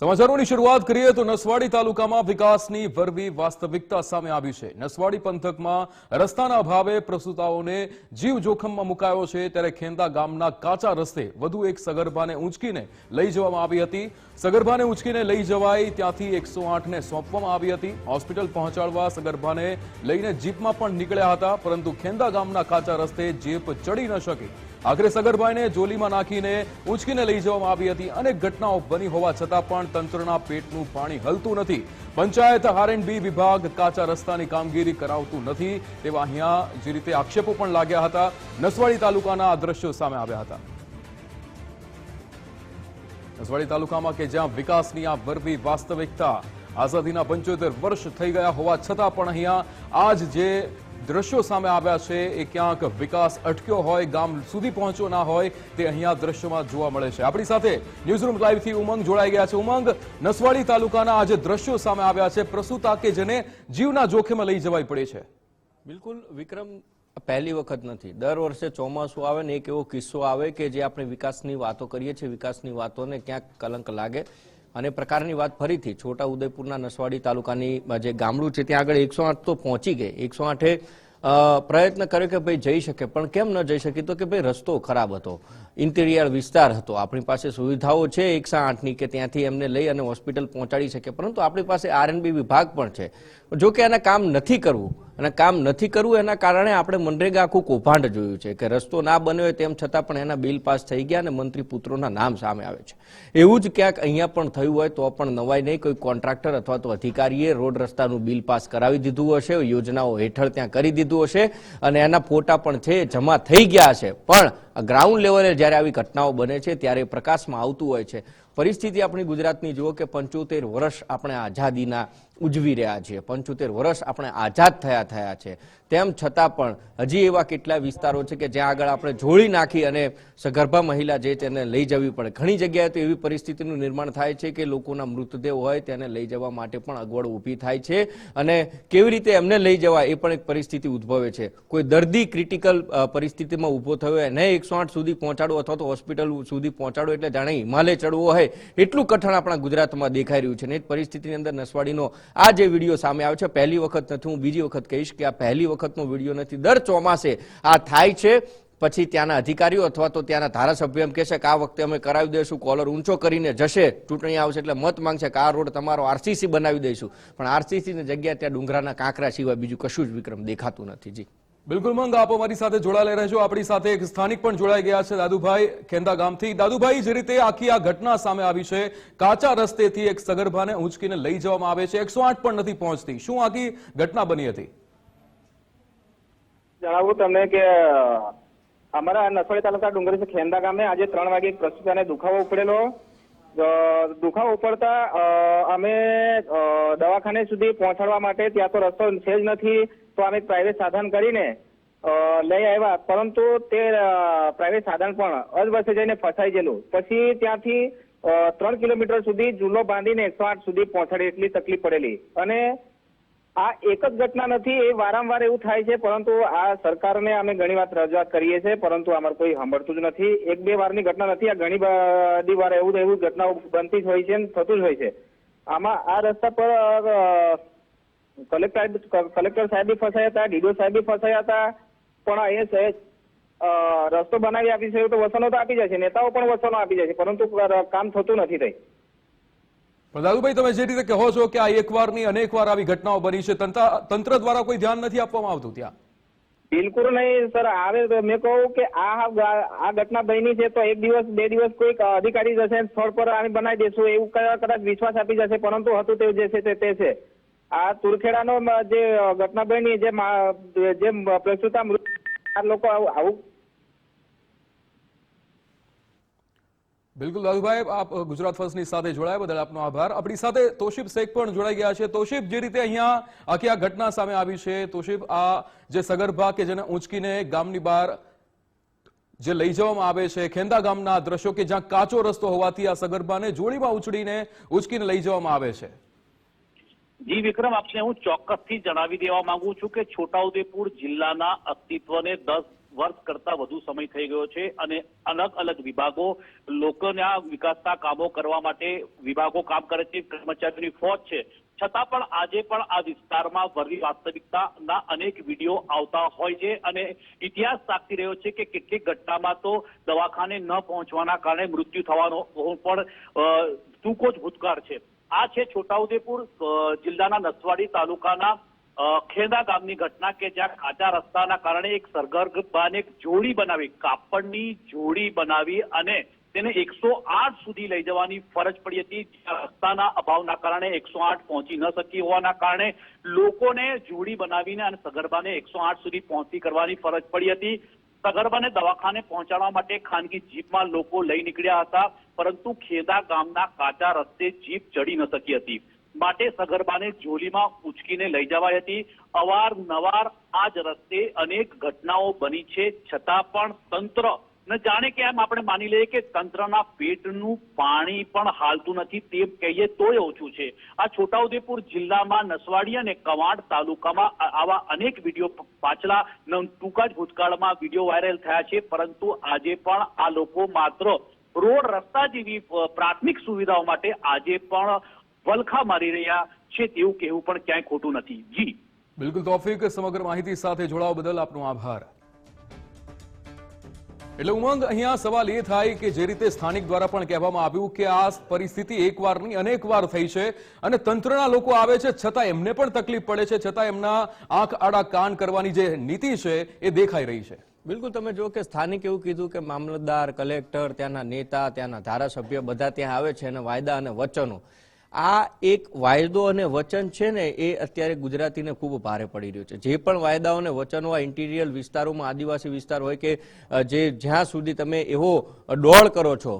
સમાચારોની શરૂઆત કરીએ તો નસવાડી તાલુકામાં વિકાસની વરવી વાસ્તવિકતા સામે આવી છે. નસવાડી પંથકમાં રસ્તાના અભાવે પ્રસૂતાઓને જીવ જોખમમાં મુકાયો છે ત્યારે ખેંદા ગામના કાચા રસ્તે વધુ એક સગર્ભાને ઊંચકીને લઈ જવામાં આવી હતી. સગર્ભાને ઊંચકીને લઈ જવાઈ ત્યાંથી એકસો આઠને સોંપવામાં આવી હતી. હોસ્પિટલ પહોંચાડવા સગર્ભાને લઈને જીપમાં પણ નીકળ્યા હતા, પરંતુ ખેંદા ગામના કાચા રસ્તે જીપ ચડી ન શકી. આખરે સગર્ભાઈને જોલીમાં નાખીને ઉંચકીને લઈ જવામાં આવી હતી અનેક ઘટનાઓ બની હોવા છતાં પણ તંત્રના પેટનું પાણી હલતું નથી. પંચાયત આરએનબી વિભાગ કાચા રસ્તાની કામગીરી કરાવતું નથી તેવા અહીંયા જે રીતે આક્ષેપો પણ લાગ્યા હતા, નસવાડી તાલુકાના આ દ્રશ્યો સામે આવ્યા હતા. નસવાડી તાલુકામાં કે જ્યાં વિકાસની આ વરવી વાસ્તવિકતા આઝાદીના પંચોતેર વર્ષ થઈ ગયા હોવા છતાં પણ અહીંયા આજ જે દ્રશ્યો સામે આવ્યા છે. એ ક્યાંક વિકાસ અટક્યો હોય, ગામ સુધી પહોંચ્યો ના હોય, તે અહીંયા દ્રશ્યોમાં જોવા મળે છે. આપણી સાથે ન્યૂઝરૂમ લાઈવથી ઉમંગ જોડાઈ ગયા છે. ઉમંગ, નસવાડી તાલુકાના આજે દ્રશ્યો સામે આવ્યા છે. પ્રસૂતા કે જેને જીવના જોખમે લઈ જવાય પડે છે? બિલકુલ, વિક્રમ, પહેલી વખત નથી. દર વર્ષે ચોમાસું આવે ને એક એવો કિસ્સો આવે કે જે આપણે વિકાસની વાતો કરીએ છીએ. વિકાસની વાતોને ક્યાંક કલંક લાગે. અને પ્રકારની વાત ફરીથી છોટા ઉદયપુરના નસવાડી તાલુકાની જે ગામડું છે, ત્યાં આગળ એકસો આઠ તો પહોંચી ગઈ. એકસો આઠે પ્રયત્ન કર્યો કે ભાઈ જઈ શકે, પણ કેમ ન જઈ શકી તો કે ભાઈ રસ્તો ખરાબ હતો. ઇન્ટિરિયર વિસ્તાર હતો. આપણી પાસે સુવિધાઓ છે એકસો આઠની કે ત્યાંથી એમને લઈ અને હોસ્પિટલ પહોંચાડી શકે, પરંતુ આપણી પાસે આરએનબી વિભાગ પણ છે. જો કે એના કામ નથી કરવું. અને કામ નથી કરવું એના કારણે આપણે મનરેગા આખું કૌભાંડ જોયું છે કે રસ્તો ના બન્યો હોય તેમ છતાં પણ એના બિલ પાસ થઈ ગયા અને મંત્રી પુત્રોના નામ સામે આવે છે. એવું જ ક્યાંક અહીંયા પણ થયું હોય તો પણ નવાઈ નહીં, કોઈ કોન્ટ્રાક્ટર અથવા તો અધિકારીએ રોડ રસ્તાનું બિલ પાસ કરાવી દીધું હશે, યોજનાઓ હેઠળ ત્યાં કરી દીધું હશે અને એના ફોટા પણ છે, જમા થઈ ગયા છે પણ ગ્રાઉન્ડ લેવલે જ્યારે આવી ઘટનાઓ બને છે ત્યારે પ્રકાશમાં આવતું હોય છે. પરિસ્થિતિ આપણી ગુજરાતની જુઓ કે પંચોતેર વર્ષ આપણે આઝાદીના ઉજવી રહ્યા છીએ. પંચોતેર વર્ષ આપણે આઝાદ થયા થયા છે. તેમ છતાં પણ હજી એવા કેટલા વિસ્તારો છે કે જ્યાં આગળ આપણે જોડી નાખી અને સગર્ભા મહિલા જે તેને લઈ જવી પડે. ઘણી જગ્યાએ તો એવી પરિસ્થિતિનું નિર્માણ થાય છે કે લોકોના મૃતદેહ હોય તેને લઈ જવા માટે પણ અગવડ ઊભી થાય છે અને કેવી રીતે એમને લઈ જવા એ પણ એક પરિસ્થિતિ ઉદ્ભવે છે. કોઈ દર્દી ક્રિટિકલ પરિસ્થિતિમાં ઊભો થયો હોય એને એકસો આઠ સુધી પહોંચાડો અથવા તો હોસ્પિટલ સુધી પહોંચાડો એટલે જાણે હિમાલય ચડવો હોય એટલું કઠણ આપણા ગુજરાતમાં દેખાઈ રહ્યું છે ને પરિસ્થિતિની અંદર નસવાડીનો આ જે વીડિયો સામે આવ્યો છે, પહેલી વખત નથી, હું બીજી વખત કહીશ કે આ પહેલી વખતનો વીડિયો નથી. દર ચોમાસે આ થાય છે. પછી ત્યાંના અધિકારીઓ અથવા તો ત્યાંના ધારાસભ્ય એમ કહેશે કે આ વખતે અમે કરાવી દઈશું, કોલર ઊંચો કરીને જશે, ચૂંટણી આવશે એટલે મત માંગશે કે આ રોડ તમારો આરસીસી બનાવી દઈશું. પણ આરસીસીની જગ્યાએ ત્યાં ડુંગરાના કાંકરા સિવાય બીજું કશું જ વિક્રમ દેખાતું નથી, જી. બિલકુલ મંગ આપ અમારી સાથે જોડાયેલા રહેજો. આપણી સાથે એક સ્થાનિક પણ જોડાઈ ગયા છે, દાદુભાઈ ખેંદા ગામથી. દાદુભાઈ, જે રીતે આખી આ ઘટના સામે આવી છે, કાચા રસ્તેથી એક સગર્ભાને ઉંચકીને લઈ જવામાં આવે છે. એકસો આઠ પણ નથી પહોંચતી. શું આખી ઘટના બની હતી? જણાવું તમને કે અમારા નસવાડી તાલુકા ડુંગરી ખેંદા ગામે આજે ત્રણ વાગે એક પ્રસૂતાને દુખાવો ઉપડેલો. દુખાવો પડતા અમે દવાખાને સુધી પહોંચાડવા માટે ત્યાં તો રસ્તો છે જ નથી, તો અમે પ્રાઇવેટ સાધન કરીને લઈ આવ્યા. પરંતુ તે પ્રાઇવેટ સાધન પણ અધવચ્ચે જઈને ફસાઈ ગયેલું. પછી ત્યાંથી ત્રણ કિલોમીટર સુધી ઝૂલો બાંધીને એકસો આઠ સુધી પહોંચાડી એટલી તકલીફ પડેલી. અને આ એક જ ઘટના નથી, એ વારંવાર એવું થાય છે, પરંતુ આ સરકારને અમે ઘણી વાર રજૂઆત કરીએ છીએ, પરંતુ અમારે કોઈ સાંભળતું જ નથી. એક બે વારની ઘટના નથી, આ ઘણી બધી વાર એવું એવું ઘટનાઓ બનતી જ હોય છે થતું જ હોય છે. આમાં આ રસ્તા પર કલેક્ટર કલેક્ટર સાહેબ બી ફસાયા હતા, ડીડીઓ સાહેબ બી ફસાયા હતા, પણ એ રસ્તો બનાવી આપી છે તો વસનો તો આપી જાય છે, નેતાઓ પણ વસનો આપી જાય છે, પરંતુ કામ થતું નથી થઈ પણ દાદુભાઈ તમે જે રીતે કહો છો કે આ એકવારની અનેકવાર આવી ઘટનાઓ બની છે તંત્ર દ્વારા કોઈ ધ્યાન નથી આપવામાં આવતું ત્યાં? બિલકુલ નહીં, સર. આવે મેં કહું કે આ આ ઘટના બની છે તો એક દિવસ, બે દિવસ કોઈક અધિકારી જશે સ્થળ પર આને બનાવી દેશું, એવું કદાચ કદાચ વિશ્વાસ આપી જશે, પરંતુ હતું તે જે છે તે તે છે. આ તુરખેડાનો જે ઘટના બની, જે જે પ્રસ્તુતા મૃત આ લોકો આવું બિલકુલ, દાદુભાઈ, આપ ગુજરાત ફર્સ્ટની સાથે જોડાયા, બદલ આપનો આભાર. આપણી સાથે તોશિપ શેખ પણ જોડાઈ ગયા છે. તોશિપ જે રીતે અહીંયા આખી આ ઘટના સામે આવી છે તોશિપ આ જે સગર્ભા કે જેને ઊંચકીને ગામની બહાર જે લઈ જવામાં આવે છે, ખેંદા ગામના દ્રશ્યો કે જ્યાં કાચો રસ્તો હોવાથી આ સગર્ભાને જોડીમાં ઉછળીને ઉચકીને લઈ જવામાં આવે છે. જી, વિક્રમ, આપને હું ચોક્કસથી જણાવી દેવા માંગુ છું કે છોટાઉદેપુર જિલ્લાના અસ્તિત્વને દસ વર્ષ કરતા વધુ સમય થઈ ગયો છે અને અલગ અલગ વિભાગો લોકોના વિકાસના કામો કરવા માટે વિભાગો કામ કરે છે, કર્મચારીઓની ફોજ છે. છતાં પણ આજે પણ આ વિસ્તારમાં વર્ગી વાસ્તવિકતાના અનેક વીડિયો આવતા હોય છે અને ઇતિહાસ સાક્ષી રહ્યો છે કે કેટલીક ઘટનામાં તો દવાખાને ન પહોંચવાના કારણે મૃત્યુ થવાનો પણ ટૂંકો જ ભૂતકાળ છે. આ છે છોટાઉદેપુર જિલ્લાના નસવાડી તાલુકાના ખેડા ગામની ઘટના કે જ્યાં કાચા રસ્તાના કારણે એક સરગર્ભાને એક જોડી બનાવી, કાપડની જોડી બનાવી અને તેને એકસો આઠ સુધી લઈ જવાની ફરજ પડી હતી. રસ્તાના અભાવના કારણે એકસો આઠ પહોંચી ન શકી હોવાના કારણે લોકોને જોડી બનાવીને અને સગર્ભાને એકસો આઠ સુધી પહોંચી કરવાની ફરજ પડી હતી. સગર્ભાને દવાખાને પહોંચાડવા માટે ખાનગી જીપમાં લોકો લઈ નીકળ્યા હતા, પરંતુ ખેદા ગામના કાચા રસ્તે જીપ ચડી ન શકી હતી. માટે સગર્ભાને જોલીમાં ઉચકીને લઈ જવાઈ હતી. અવારનવાર આ જ રસ્તે અનેક ઘટનાઓ બની છે. છતાં પણ તંત્ર, ન જાણે કે એમ આપણે માની લઈએ કે તંત્રના પેટનું પાણી પણ હાલતું નથી તેમ કહીએ તોય ઓછું છે. આ છોટાઉદેપુર જિલ્લામાં નસવાડી અને કવાંટ તાલુકામાં આવા અનેક વીડિયો પાછલા ટૂંકા જ ભૂતકાળમાં વીડિયો વાયરલ થયા છે. પરંતુ આજે પણ આ લોકો માત્ર રોડ રસ્તા જેવી પ્રાથમિક સુવિધાઓ માટે આજે પણ વલખા મારી રહ્યા છે તેવું કહેવું પણ ક્યાંય ખોટું નથી. જી. બિલકુલ તોફિક સમગ્ર માહિતી સાથે જોડાવા બદલ આપનો આભાર. એટલે ઉમંગ અહીંયા સવાલ એ થાય કે જે રીતે સ્થાનિક દ્વારા પણ કહેવામાં આવ્યું કે આ પરિસ્થિતિ એકવાર નહીં અનેક વાર થઈ છે અને તંત્રના લોકો આવે છે છતાં એમને પણ તકલીફ પડે છે છતાં એમના આંખ આડા કાન કરવાની જે નીતિ છે એ દેખાઈ રહી છે. બિલકુલ તમે જો કે સ્થાનિક એવું કીધું કે મામલતદાર કલેક્ટર ત્યાંના નેતા ત્યાંના ધારાસભ્ય બધા ત્યાં આવે છે અને વાયદા અને વચનો. આ એક વાયદો અને વચન છે ને, એ અત્યારે ગુજરાતીને ખૂબ ભારે પડી રહ્યું છે. જે પણ વાયદાઓ અને વચનો આ ઇન્ટિરિયર વિસ્તારોમાં આદિવાસી વિસ્તાર હોય કે જે જ્યાં સુધી તમે એવો ડોળ કરો છો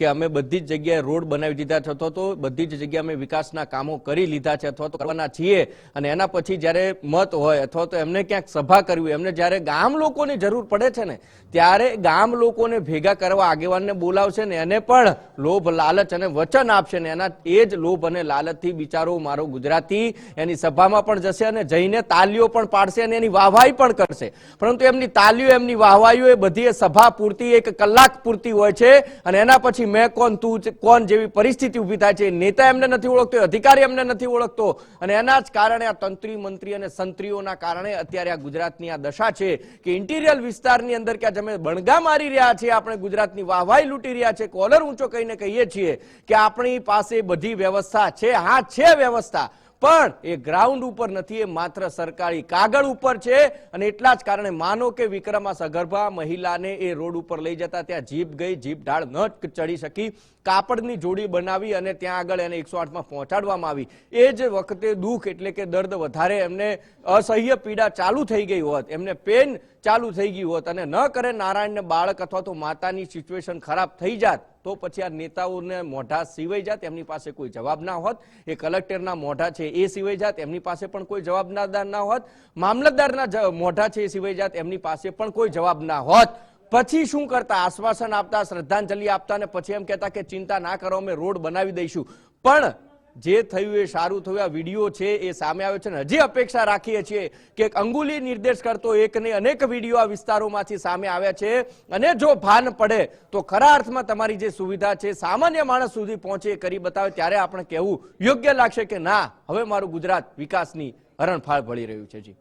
કે અમે બધી જ જગ્યાએ રોડ બનાવી દીધા છે. અથવા તો બધી જ જગ્યાએ અમે વિકાસના કામો કરી લીધા છે અથવા તો કરવાના છીએ. અને એના પછી જ્યારે મત હોય અથવા તો એમને ક્યાંક સભા કરવી એમને જ્યારે ગામ લોકોની જરૂર પડે છે ને, ત્યારે ગામ લોકોને ભેગા કરવા આગેવાનને બોલાવશે ને, એને પણ લોભ, લાલચ અને વચન આપશે ને, એના એ જ લોભ અને લાલચથી બિચારો મારો ગુજરાતી એની સભામાં પણ જશે અને જઈને તાલીઓ પણ પાડશે અને એની વાહવાઈ પણ કરશે. પરંતુ એમની તાલીઓ, એમની વાહવાઈઓ એ બધી સભા પૂરતી એક કલાક પૂરતી હોય છે અને એના પછી મેં કોણ તું કોણ જેવી પરિસ્થિતિ ઊભી થાય છે નેતા એમને નથી ઓળખતો અધિકારી એમને નથી ઓળખતો. અને એના જ કારણે આ તંત્રી, મંત્રી અને સંત્રીઓના કારણે અત્યારે આ ગુજરાતની આ દશા છે કે ઇન્ટિરિયર વિસ્તારની અંદર કે અમે બણગા મારી રહ્યા છીએ આપણે ગુજરાતની વાહવાઈ લૂંટી રહ્યા છે, કોલર ઊંચો કહીને કહીએ છીએ કે આપણી પાસે બધી વ્યવસ્થા છે, હા, છે વ્યવસ્થા. પણ એ ગ્રાઉન્ડ ઉપર નથી, એ માત્ર સરકારી કાગળ ઉપર છે. અને એટલા જ કારણે માનો કે વિક્રમા સગર્ભા મહિલાને એ રોડ ઉપર લઈ જતા ત્યાં જીપ ગઈ જીપ ઢાળ ન ચડી શકી. કાપડની જોડી બનાવી અને ત્યાં આગળ એને એકસો આઠમાં પહોંચાડવામાં આવી. એ જ વખતે દુઃખ એટલે કે દર્દ વધારે એમને અસહ્ય પીડા ચાલુ થઈ ગઈ હોત, એમને પેન ચાલુ થઈ ગયું હોત અને ન કરે નારાયણને બાળક અથવા તો માતાની સિચ્યુએશન ખરાબ થઈ જાત, તો પછી આ નેતાઓને મોઢા સિવાઈ જાત, એમની પાસે કોઈ જવાબ ના હોત. એ કલેક્ટરના મોઢા છે એ સિવાય જાત, એમની પાસે પણ કોઈ જવાબદાર ના હોત. મામલતદારના મોઢા છે એ સિવાય જાત, એમની પાસે પણ કોઈ જવાબ ના હોત. પછી શું કરતા? આશ્વાસન આપતા, શ્રદ્ધાંજલિ આપતા અને પછી એમ કહેતા કે ચિંતા ના કરો, અમે રોડ બનાવી દઈશું. પણ જે થયું એ સારું થયું. આ વીડિયો છે એ સામે આવ્યો છે ને હજી અપેક્ષા રાખીએ છીએ કે અંગુલી નિર્દેશ કરતો એક ને અનેક વીડિયો આ વિસ્તારોમાંથી સામે આવ્યા છે. અને જો ભાન પડે તો ખરા અર્થમાં તમારી જે સુવિધા છે, સામાન્ય માણસ સુધી પહોંચે એ કરી બતાવે ત્યારે આપણે કહેવું યોગ્ય લાગશે કે ના, હવે મારું ગુજરાત વિકાસની હરણફાળ ભળી રહ્યું છે જી.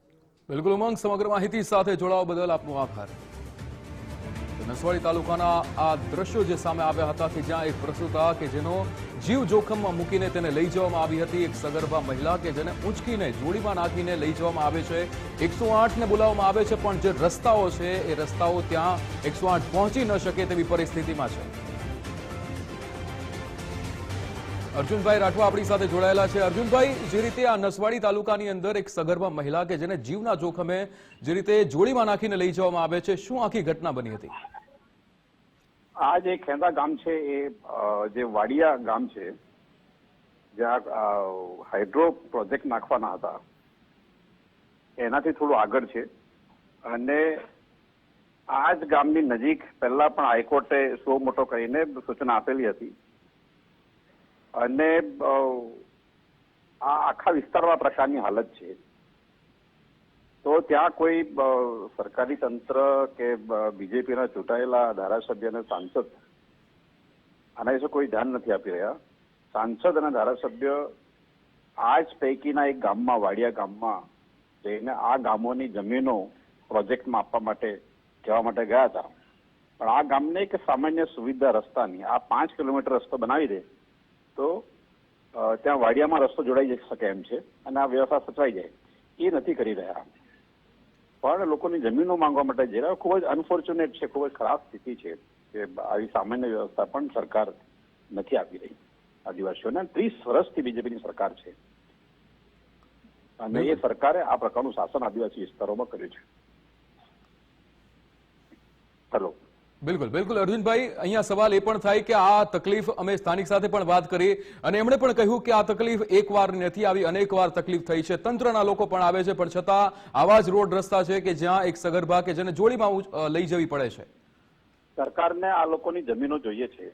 બિલકુલ ઉમંગ, સમગ્ર માહિતી સાથે જોડાવા બદલ આપનો આભાર. તો નસવાડી તાલુકાના આ દ્રશ્યો જે સામે આવ્યા હતા કે જ્યાં એક પ્રસૂતા કે જેનો જીવ જોખમમાં મૂકીને તેને લઈ જવામાં આવી હતી. એક સગર્ભા મહિલા કે જેને ઉંચકીને જોડીમાં નાખીને લઈ જવામાં આવે છે. એકસો આઠને બોલાવવામાં આવે છે, પણ જે રસ્તાઓ છે, એ રસ્તાઓ ત્યાં એકસો પહોંચી ન શકે તેવી પરિસ્થિતિમાં છે. અર્જુનભાઈ રાઠવા આપણી સાથે જોડાયેલા છે. અર્જુનભાઈ, જે રીતે આ નસવાડી તાલુકાની અંદર એક સગર્ભા મહિલા કે જેને જીવના જોખમે જે રીતે જોડીમાં નાખીને લઈ જવામાં આવે છે, શું આખી ઘટના બની હતી? આ જે ખેંદા ગામ છે, એ જે વાડિયા ગામ છે, જ્યાં હાઇડ્રો પ્રોજેક્ટ નાખવાના હતા. એનાથી થોડું આગળ છે. અને આ જ ગામની નજીક પહેલા પણ હાઈકોર્ટે સો મોટો કરીને સૂચના આપેલી હતી. અને આ આખા વિસ્તારમાં પ્રકારની હાલત છે. તો ત્યાં કોઈ સરકારી તંત્ર કે બીજેપીના ચૂંટાયેલા ધારાસભ્ય અને સાંસદ આના વિશે કોઈ ધ્યાન નથી આપી રહ્યા. સાંસદ અને ધારાસભ્ય આ જ પૈકીના એક ગામમાં, વાડિયા ગામમાં જઈને આ ગામોની જમીનો પ્રોજેક્ટમાં આપવા માટે કહેવા માટે ગયા હતા. પણ આ ગામને એક સામાન્ય સુવિધા રસ્તાની, આ પાંચ કિલોમીટર રસ્તો બનાવી દે તો ત્યાં વાડિયામાં રસ્તો જોડાઈ શકે એમ છે અને આ વ્યવસ્થા સચવાઈ જાય. એ નથી કરી રહ્યા. પણ લોકોની જમીનો માંગવા માટે જઈ રહ્યા. ખૂબ જ અનફોર્ચ્યુનેટ છે ખૂબ જ ખરાબ સ્થિતિ છે કે આવી સામાન્ય વ્યવસ્થા પણ સરકાર નથી આપી રહી આદિવાસીઓને. ત્રીસ વર્ષથી બીજેપીની સરકાર છે. અને એ સરકારે આ પ્રકારનું શાસન આદિવાસી વિસ્તારોમાં કર્યું છે. હેલો બિલકુલ બિલકુલ. અર્જુનભાઈ, અહીંયા સવાલ એ પણ થાય કે આ તકલીફ અમે સ્થાનિક સાથે પણ વાત કરી અને એમણે પણ કહ્યું કે આ તકલીફ એકવાર નથી આવી અનેક વાર તકલીફ થઈ છે. તંત્રના લોકો પણ આવે છે, પણ છતાં આવા જ રોડ રસ્તા છે કે જ્યાં એક સગર્ભા કે જેને જોડીમાં લઈ જવી પડે છે. સરકારને આ લોકોની જમીનો જોઈએ છે.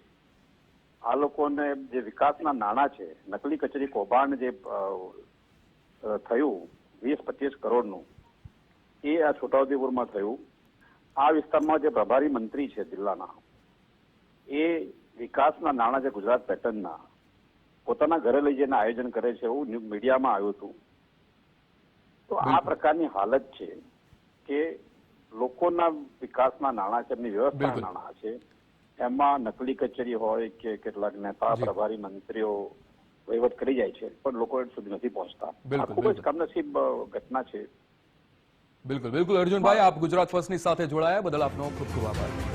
આ લોકોને જે વિકાસના નાણાં છે, નકલી કચેરી કૌભાંડ જે થયું, વીસ પચીસ કરોડનું, એ આ છોટાઉદેપુરમાં થયું. આ વિસ્તારમાં જે પ્રભારી મંત્રી છે જિલ્લાના એ વિકાસના નાણાં જે ગુજરાત પેટર્નના પોતાના ઘરે લઈ જઈને આયોજન કરે છે એવું મીડિયામાં આવ્યું હતું. તો આ પ્રકારની હાલત છે કે લોકોના વિકાસના નાણાં છે એમની વ્યવસ્થા નાણાં છે. એમાં નકલી કચેરી હોય કે કેટલાક નેતા પ્રભારી મંત્રીઓ વહીવટ કરી જાય છે પણ લોકો સુધી નથી પહોંચતા. આ ખૂબ જ. કમનસીબ ઘટના છે. બિલકુલ બિલકુલ અર્જુનભાઈ આપ ગુજરાત ફર્સ્ટની સાથે જોડાયા. બદલ આપનો ખૂબ ખૂબ આભાર.